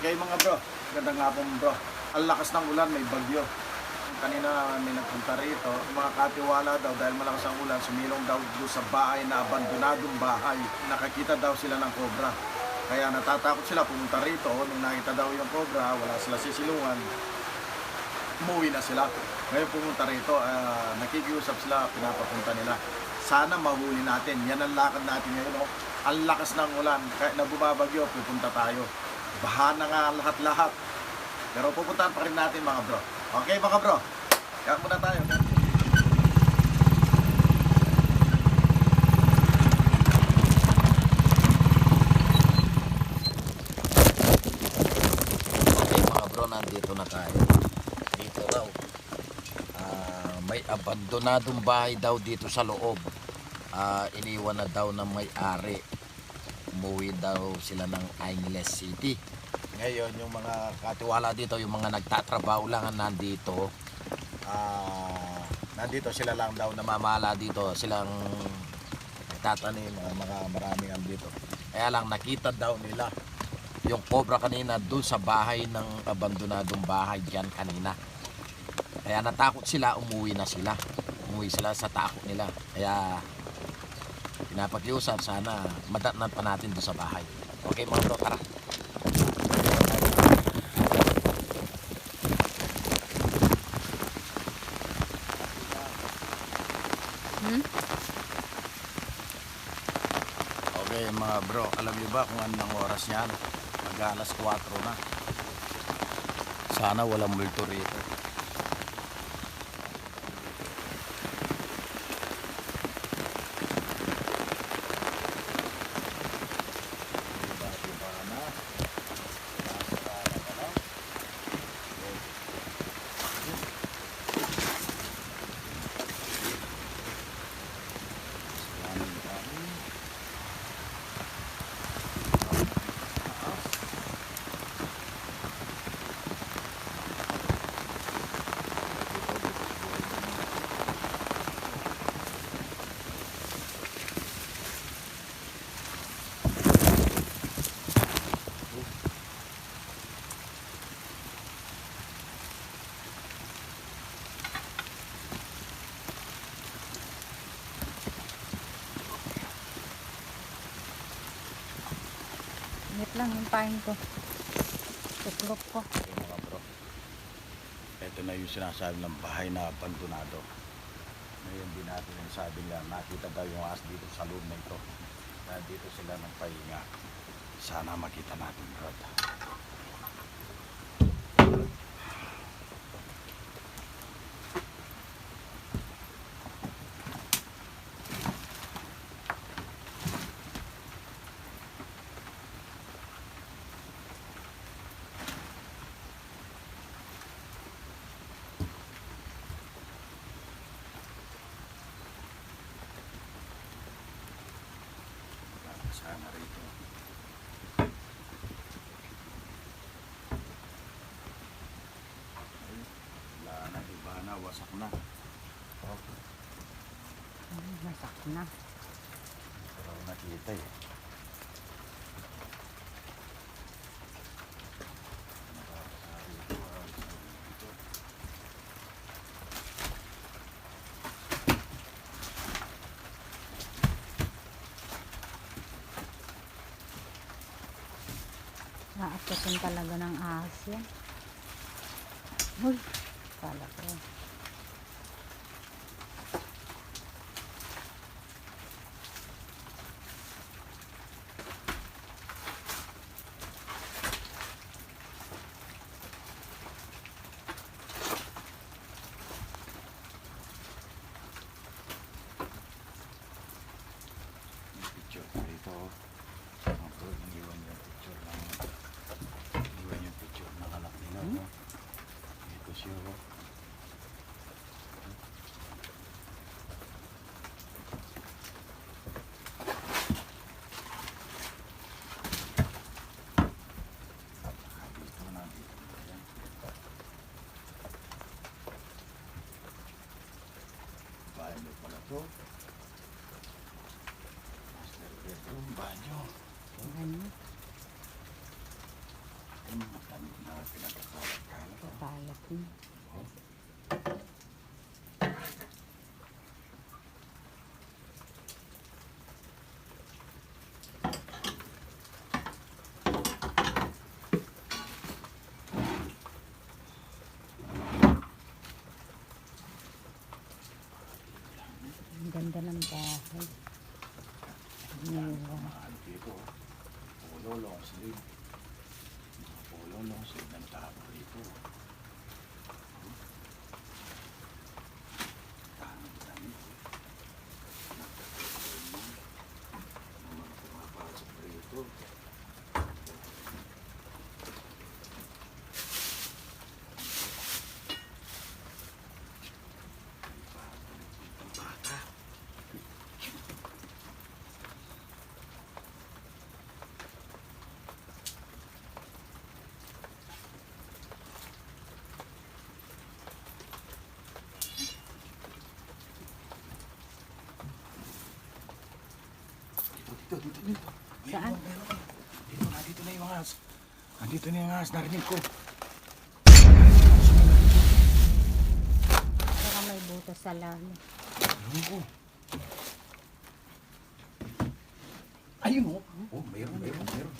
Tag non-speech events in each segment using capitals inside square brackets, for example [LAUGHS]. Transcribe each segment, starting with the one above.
Ganda nga po bro. Ang lakas ng ulan, may bagyo. Kanina may nagpunta rito, mga katiwala daw dahil malakas ang ulan, sumilong daw doon sa bahay na abandonadong bahay. Nakakita daw sila ng cobra. Kaya natatakot sila pumunta rito. Nung nakita daw yung cobra, wala sila sisilungan. Umuwi na sila. Ngayon pumunta rito, ah, nakikiusap sila, pinapapunta nila. Sana mahuli natin. Yan ang lakad natin ngayon. Oh. Ang lakas ng ulan. Kahit na bumabagyo, pupunta tayo. Baha na nga lahat-lahat. Pero pupuntahan pa rin natin mga bro. Okay mga bro? Kaya muna tayo. Okay mga bro, nandito na tayo. Dito raw. Ah, may abandonadong bahay daw dito sa loob. Ah, iniwan na daw ng may-ari. Umuwi daw sila ng Angeles City. Ngayon, yung mga katiwala dito, yung mga nagtatrabaho lang ang nandito. Ah, nandito sila lang daw namamala dito. Silang nagtatanim, mga, mga maraming andito. Kaya lang nakita daw nila yung cobra kanina doon sa bahay ng abandonadong bahay dyan kanina. Kaya natakot sila, umuwi na sila. Umuwi sila sa takot nila. Kaya pinapakiusap sana madatnan pa natin doon sa bahay. Okay mga bro, tara. Hmm? Okay mga bro, alam niyo ba kung anong oras yan? Mag alas 4 na. Sana walang multo rito. Diba, diba na? Nasa kala ka na? Salamin kami. Pain ko. Tuklok ko. Okay mga bro. Ito na yung sinasabi ng bahay na abandonado. Ngayon din natin yung sabi nila, nakita daw yung as dito sa loob na ito. Dito sila ng pahinga. Sana makita natin bro. Sana rito. Ay, Wala na, iba na, wasak na. Oh, Ay, masak na. pero nakita eh. Naakyasin talaga ng ahas yan. Uy, Dito, dito. Saan? Dito na, dito na yung ahas. Andito na yung ahas, narinig ko. Baka may butas sa lalim. Ewan ko. Ayun o. Oh, meron, meron, meron.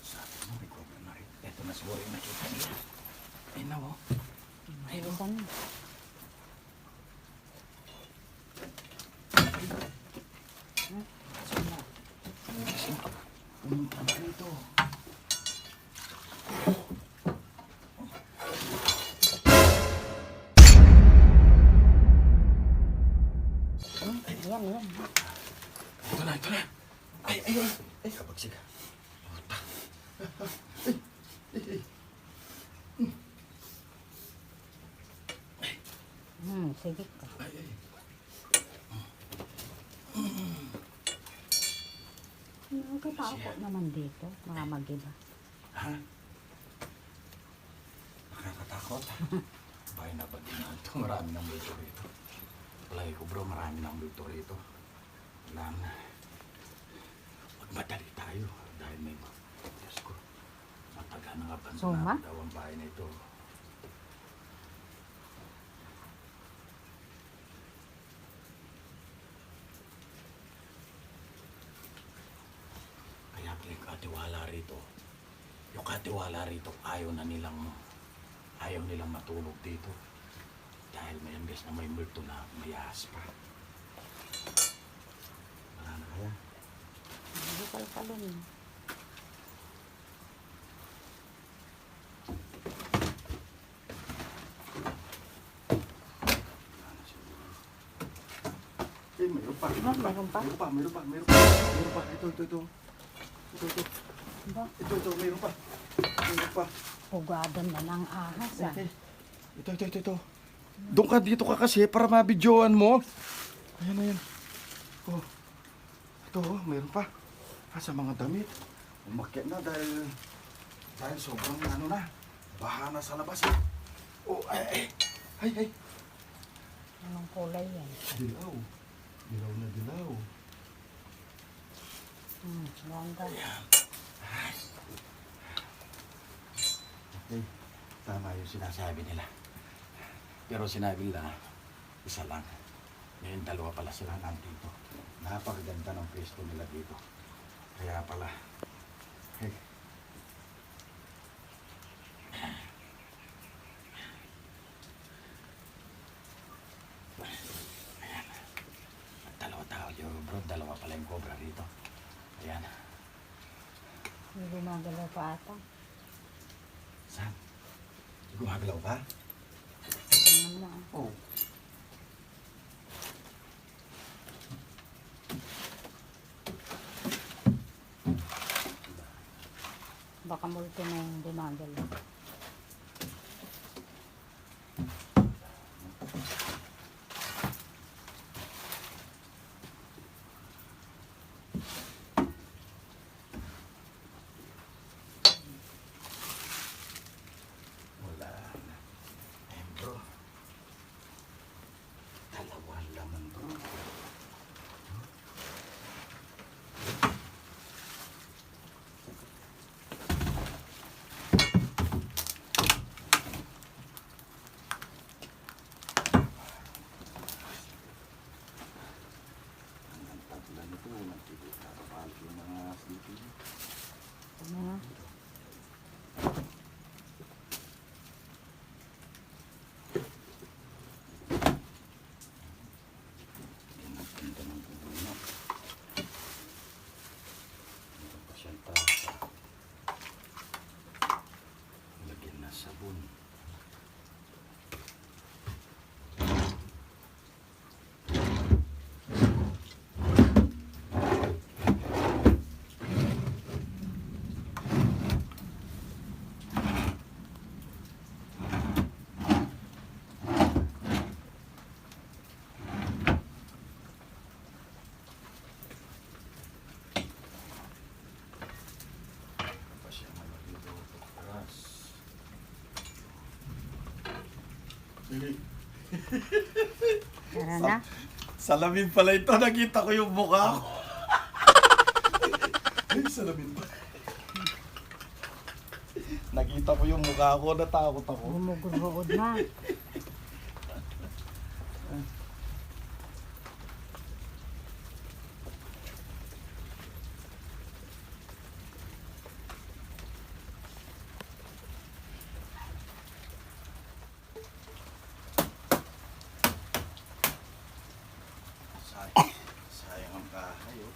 Sabi mo, may cobra na rin. Ito na siguro yung nakita nila. Ayun na o. Ayun o. Katakot naman dito. Mga mag-iba. Ha? Nakakatakot. [LAUGHS] Bahay na ba din ito? Marami ng multo rito. Palagi ko bro, marami ng multo rito. Wala na. Magmadali tayo. Dahil may Diyos ko. Mataga na nga Suma? daw ang bahay na ito. Kaya yung katiwala rito, yung katiwala rito, ayaw na nilang, ayaw nilang matulog dito. Dahil may ambes na may multo na may ahas pa. Wala na kaya. Bukal ka dun. Wala na siguro. Eh, mayroon pa. Mayroon pa? Mayroon pa, mayroon pa, mayroon pa. Mayroon pa. Ito, ito, ito. Ito, ito. Ba? Ito, ito, mayroon pa. Mayroon pa. Hugadan na ng ahas ah. Okay. Ito, ito, ito, ito. Doon ka, dito ka kasi para mabidyoan mo. Ayan, ayan. Oh. Ito, oh, mayroon pa. Ah, sa mga damit. Umakyat na dahil dahil sobrang ano na. Baha na sa labas eh. Oh, ay, ay. Ay, ay. Anong kulay yan? Dilaw. Dilaw na dilaw. Hmm, ganda. Okay. Tama yung sinasabi nila. Pero sinabi nila, isa lang. Ngayon dalawa pala sila nandito. Napakaganda ng pwesto nila dito. Kaya pala, hey, Ayan. Dalawa tao yun, bro. Dalawa pala yung cobra rito. Ayan. May gumagalaw pa ata. Saan? Mo ah. Oo. Oh. Baka multo na yung gumagalaw. Wala na. Ayun bro. Dalawa laman bro. hapon. Pa siya maliligo oras. Tara na. Salamin pala ito. Nakita ko yung mukha ko. Ay, salamin pa. Nakita ko yung mukha ko. Natakot ako. Gumugod na. Oh.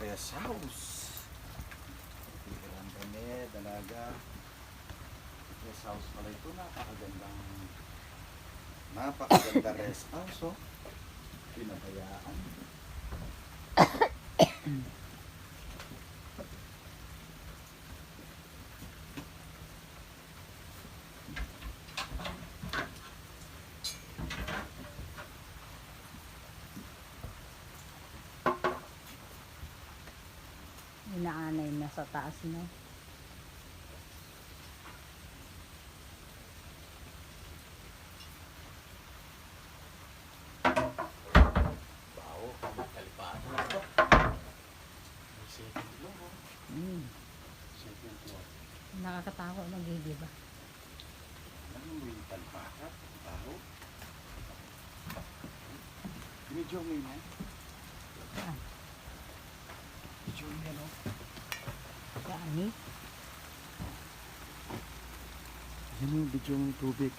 Rest house. Pikiran kami, dalaga. Rest house pala ito. Napakagandang napakaganda rest house, oh. Pinabayaan. Inaanay na sa taas na. Bao, kalipaan. Mm. Nakakatakot nagigiba. Ano mo yung talpakat? Baho? Medyo may na. Saan? Medyo may ano. Kaani? Yan yung video tubig.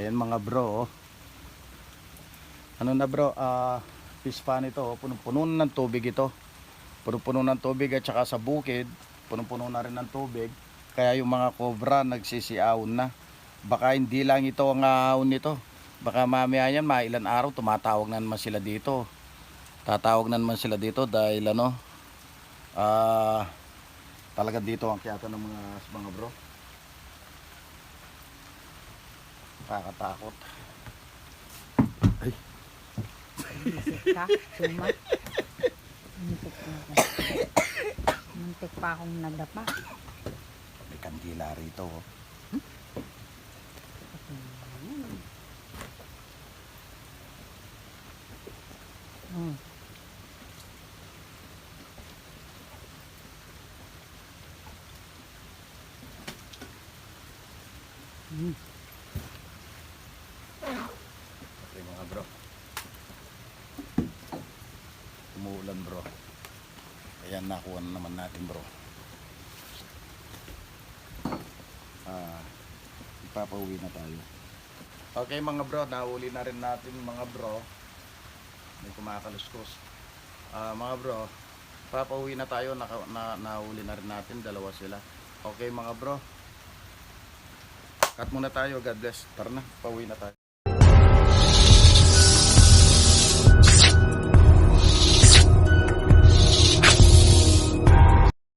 Ayan mga bro, oh. Ano na bro, ah, fish pan ito, oh. punong-puno ng tubig ito. Punong-puno ng tubig at saka sa bukid, punong-puno na rin ng tubig. Kaya yung mga cobra nagsisiaon na. Baka hindi lang ito ang ahon nito. Baka mamaya yan, mga ilan araw, tumatawag na naman sila dito. Tatawag na naman sila dito dahil ano, ah, talaga dito ang kiyata ng mga mga bro. Nakakatakot. Suma? Muntik na. Muntik pa akong nadapa. May kandila rito. Oh. Mm. Mm. Okay mga bro. Umuulan bro. Kaya nakuha na naman natin bro. Ah, ipapauwi na tayo. Okay mga bro, nahuli na rin natin mga bro. May kumakaluskos. Ah, mga bro, papauwi na tayo. Naka, na, nahuli na rin natin. Dalawa sila. Okay mga bro. Cut muna tayo. God bless. Tara na, pauwi na tayo.